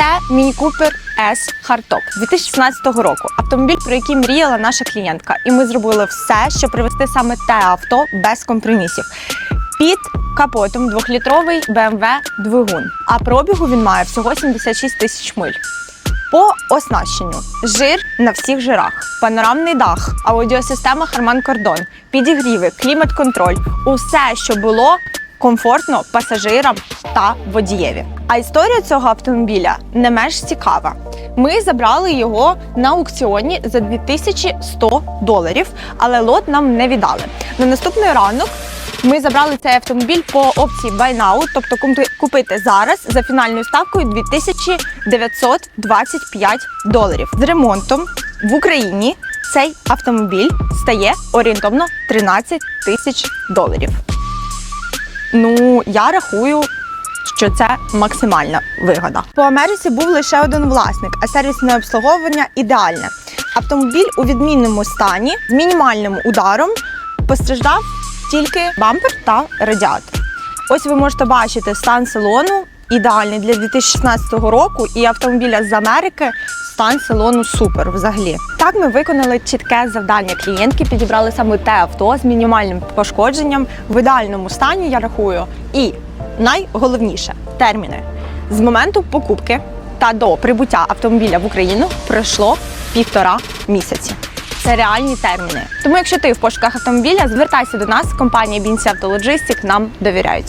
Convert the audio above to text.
Це Міні Купер S Hardtop 2016 року. Автомобіль, про який мріяла наша клієнтка. І ми зробили все, щоб привести саме те авто без компромісів. Під капотом двохлітровий BMW двигун. А пробігу він має всього 76 тисяч миль. По оснащенню жир на всіх жирах, панорамний дах, аудіосистема Harman Kardon, підігріви, клімат-контроль усе, що було комфортно пасажирам та водієві. А історія цього автомобіля не менш цікава. Ми забрали його на аукціоні за 2100 доларів, але лот нам не віддали. На наступний ранок ми забрали цей автомобіль по опції Buy Now, тобто купи- купити зараз за фінальною ставкою 2925 доларів. З ремонтом в Україні цей автомобіль стає орієнтовно 13 тисяч доларів. Ну, я рахую, що це максимальна вигода. По Америці був лише один власник, а сервісне обслуговування ідеальне. Автомобіль у відмінному стані з мінімальним ударом постраждав тільки бампер та радіатор. Ось ви можете бачити стан салону ідеальний для 2016 року, і автомобіля з Америки стан салону супер взагалі. Так ми виконали чітке завдання клієнтки, підібрали саме те авто з мінімальним пошкодженням в ідеальному стані, я рахую. І найголовніше терміни з моменту покупки та до прибуття автомобіля в Україну пройшло півтора місяці. Це реальні терміни. Тому, якщо ти в пошуках автомобіля, звертайся до нас. Компанія BNC Auto нам довіряють.